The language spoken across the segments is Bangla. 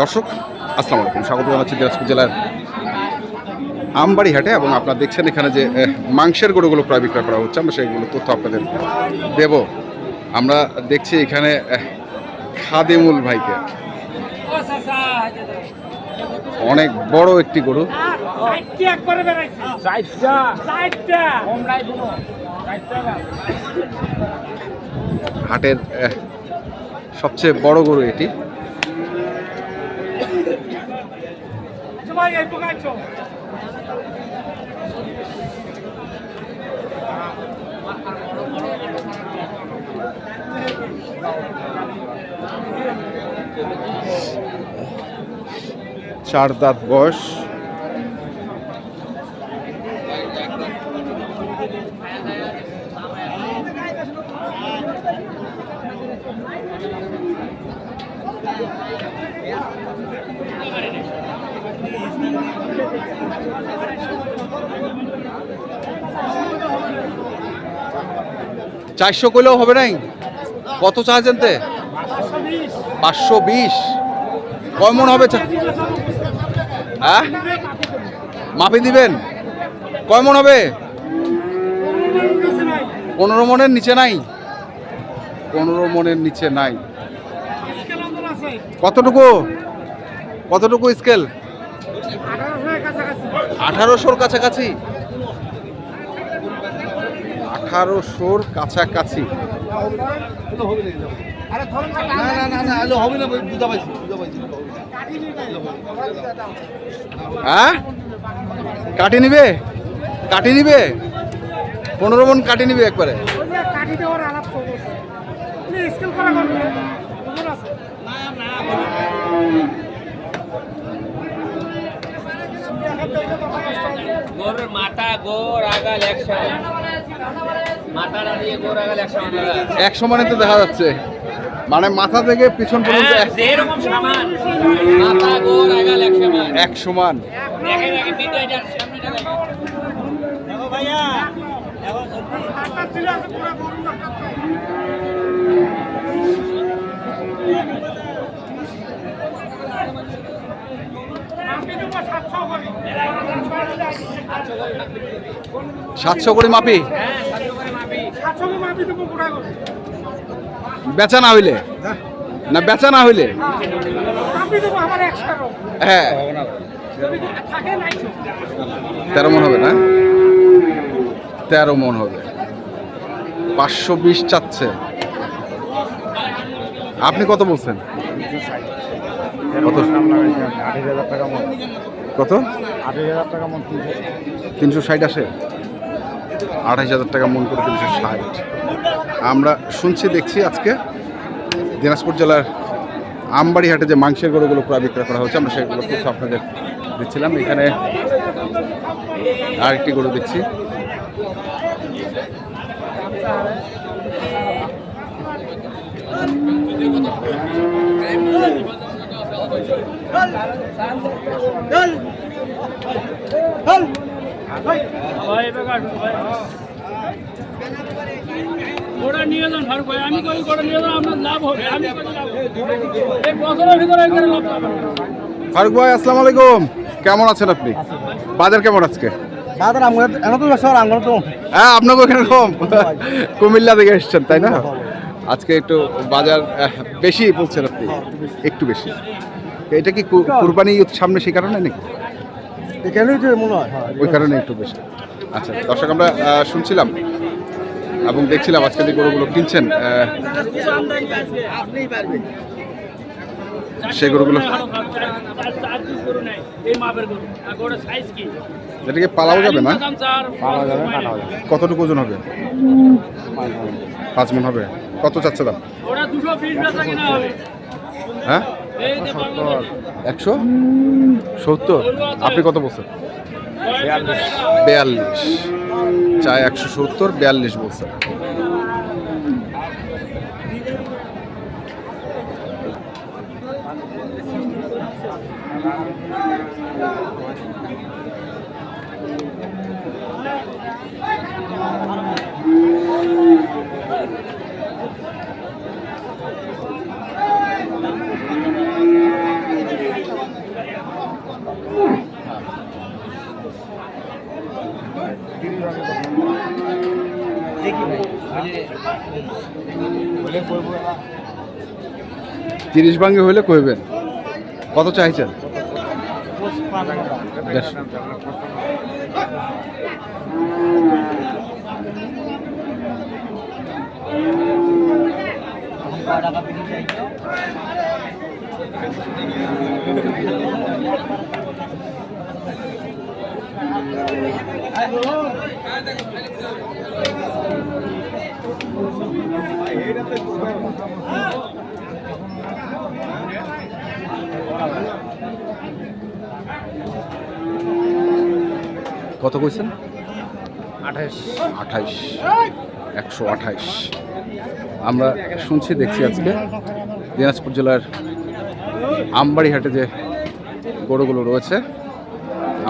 দর্শক, আসসালামু আলাইকুম। স্বাগত জানাচ্ছি দিনাজপুর জেলার আমবাড়ি হাটে এবং আপনারা দেখছেন এখানে যে মাংসের গরুগুলো প্রায় বিক্রয় করা হচ্ছে। আমরা সেইগুলো তথ্য আপনাদের দেব। আমরা দেখছি এখানে খাদেমুল ভাইকে। অনেক বড় একটি গরু। হাটের সবচেয়ে বড় গরু এটি। চার দাঁত বয়স। চারশো করলেও হবে নাই? কত চাইছেন তে? পাঁচশো বিশ। কয় হবে হ্যাঁ? মাপে দিবেন? কয় মন হবে? পনেরো মনের নিচে নাই? পনেরো মনের নিচে নাই। কতটুকু? কতটুকু স্কেল? আঠারোশোর কাছাকাছি আঠারোশোর কাছাকাছি হ্যাঁ কাটি নিবে কাটি নিবে পনেরো মন কাটি নিবে একবারে স্কেল করা করবে বুঝুন গোর মাথা গোর আগাল একশো। মাথাটা দিয়ে গোর আগাল একশো একশো মানে তো দেখা যাচ্ছে। মানে মাথা থেকে পিছন পর্যন্ত হ্যাঁ এক- সামান। মাথা গোর আগাল একশো মান এক সমান দেখে দেখে ভিডিওটার সামনেটা দেখে হাতটা ছিল আছে পুরো গরু আপনি তো সাতশো করে মাপি? বেচা না হইলে? না, বেচা না হইলে? হ্যাঁ। তেরো মন হবে না? তেরো মন হবে। পাঁচশো বিশ চাচ্ছে। আপনি কত বলছেন? কত? কত? আঠাশ হাজার টাকা তিনশো। ষাট আসে? আঠাশ হাজার টাকা মন করে তিনশো ষাট। আমরা শুনছি দেখছি আজকে দিনাজপুর জেলার আমবাড়ি হাটে যে মাংসের গরুগুলো প্রায় বিক্রয় করা হচ্ছে আমরা সেগুলো তথ্য আপনাদের দিচ্ছিলাম। এখানে আরেকটি গরু দেখছি। গোড়া ফারুক ভাই আমি কই গোড়া নিয়ে আপনার লাভ হবে আমি কই লাভ হবে? এই বছরের ভিতরে লাভ পাবেন ফারুক ভাই আসসালামু আলাইকুম। কেমন আছেন আপনি? বাজার কেমন আজকে? দাদা আঙ্গুর এনে তো হ্যাঁ আপনাকে ওখানে কম। কুমিল্লা থেকে এসছেন তাই না? আজকে একটু বাজার বেশি বলছেন আপনি একটু বেশি। এটা কি কু- কুরবানি ঈদ সামনে সেই কারণে নাকি? এখানেই তো মনে হয় হ্যাঁ ওই কারণে একটু বেশি। আচ্ছা দর্শক আমরা শুনছিলাম এবং দেখছিলাম আজকে যে গরুগুলো কিনছেন সেই গরুগুলো এটাকে পালাও যাবে না? দাম চার পাওয়া যাবে। কাটা হবে কতটুকু ওজন হবে? পাঁচ মন হবে। কত চাচ্ছে দাম? হ্যাঁ? একশো? সত্তর? আপনি কত বলছেন? বিয়াল্লিশ। চায় একশো সত্তর বিয়াল্লিশ বলছেন। Thank you. তিরিশ ভাঙ্গি হলে কইবেন। কত চাইছেন? টাকা কত কইছেন? আঠাশ। আঠাইশ একশো আঠাইশ আমরা শুনছি দেখছি আজকে দিনাজপুর জেলার আমবাড়ি হাটে যে গরুগুলো রয়েছে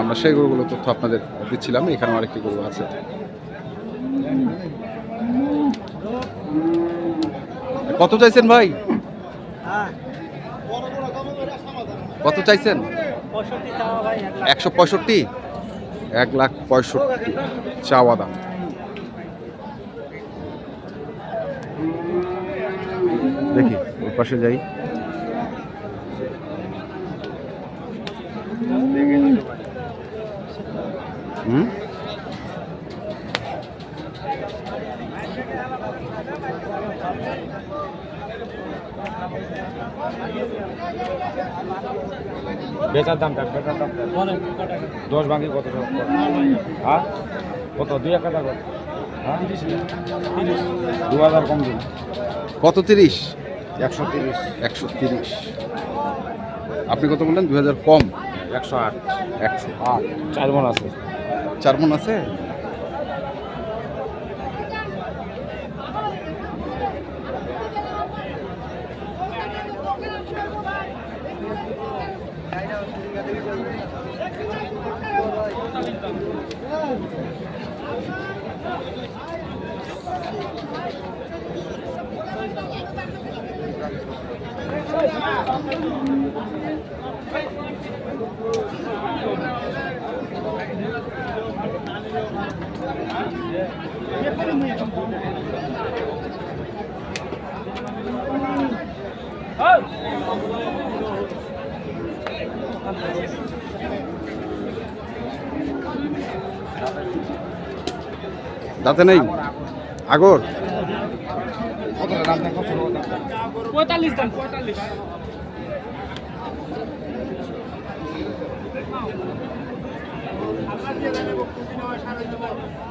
আমরা সেই গরুগুলো তথ্য আপনাদের দিচ্ছিলাম এখানে আরেকটি গরু আছে। কত চাইছেন ভাই? কত চাইছেন? একশো পঁয়ষট্টি? এক লাখ পঁয়ষট্টি, চাওয়া দাম। দেখি ওর পাশে যাই। বেচার দামটা বেচার দামটা। দশ ভাঙি কত হ্যাঁ? কত? দুই এক হাজার কত হ্যাঁ? দু হাজার কম দিন। কত তিরিশ? একশো তিরিশ। একশো তিরিশ। আপনি কত বললেন? দু হাজার কম। একশো আট। একশো আট। চার মন আছে। চার মন আছে? দাঁতে নেই? আগর? পঁয়তাল্লিশ দাম। পঁয়তাল্লিশ ভালো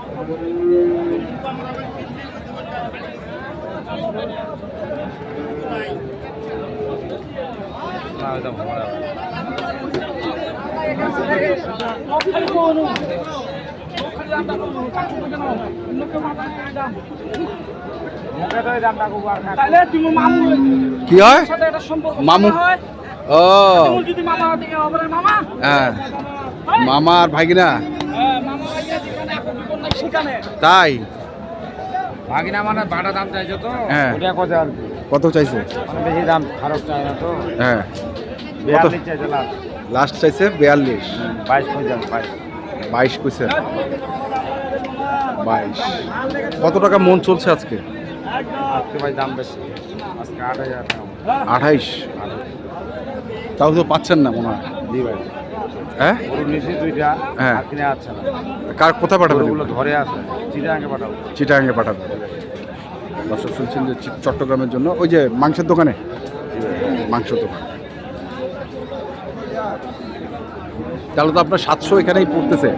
না। কি হয় মামু। ও হয়? মামা আর ভাগিনা তাই? ভাগিনা মানে বাটা দাম চাইছো তো হ্যাঁ। ওটা কত আর কত চাইছে? মানে বেশি দাম খারাপ চাই না তো। হ্যাঁ। লাস্ট চাইছে বিয়াল্লিশ। বাইশ পর্যন্ত বাইশ। বাইশ কইছে? বাইশ। কত টাকা মন চলছে আজকে? আজকে ভাই দাম বেশি। আজকে আট হাজার আঠাইশ। তাও তো পাচ্ছেন না মনে হয়। জি ভাই। হ্যাঁ? দুইটা হ্যাঁ। না। কার কোথায় পাঠাবেন? ধরে আছে চিটাঙ্গে পাঠাবো। দর্শক শুনছেন যে চট্টগ্রামের জন্য ওই যে মাংসের দোকানে? মাংস দোকান। তাহলে তো আপনার সাতশো এখানেই পড়তেছে।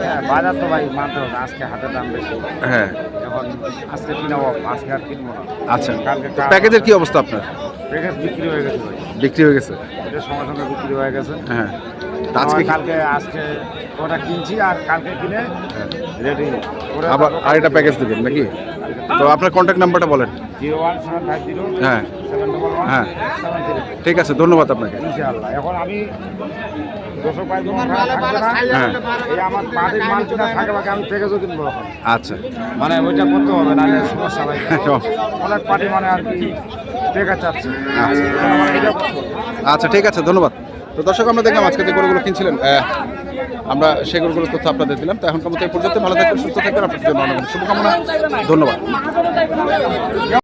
হ্যাঁ, বাজার তো ভাই মানতে হবে আজকে দাম বেশি। হ্যাঁ। এখন আজকে আর কিনবো না। আচ্ছা। প্যাকেজের কি অবস্থা আপনার? প্যাকেজ বিক্রি হয়ে গেছে ভাই। বিক্রি হয়ে গেছে। এটা সঙ্গে সঙ্গে বিক্রি হয়ে গেছে। হ্যাঁ। আজকে কালকে আজকে ওটা কিনছি আর কালকে কিনে রেডি আবার আরেকটা প্যাকেজ দেবেন নাকি? তো আপনার কন্ট্যাক্ট নাম্বারটা বলেন। Zero one seven five zero হ্যাঁ। হ্যাঁ। ঠিক আছে ধন্যবাদ আপনাকে। ইনশাআল্লাহ। এখন আমি না আচ্ছা। মানে ওইটা করতে হবে সমস্যা ভাই অনেক পার্টি মানে আর কি। আচ্ছা ঠিক আছে ধন্যবাদ। তো দর্শক আমরা দেখলাম আজকে যে গরুগুলো কিনছিলেন আমরা সেই গরুগুলোর তথ্য আপনাদের দিলাম। তো এখন পর্যন্ত এই পর্যন্ত ভালো থাকবেন সুস্থ থাকবেন। আপনাদের জন্য অনেক শুভকামনা। ধন্যবাদ। না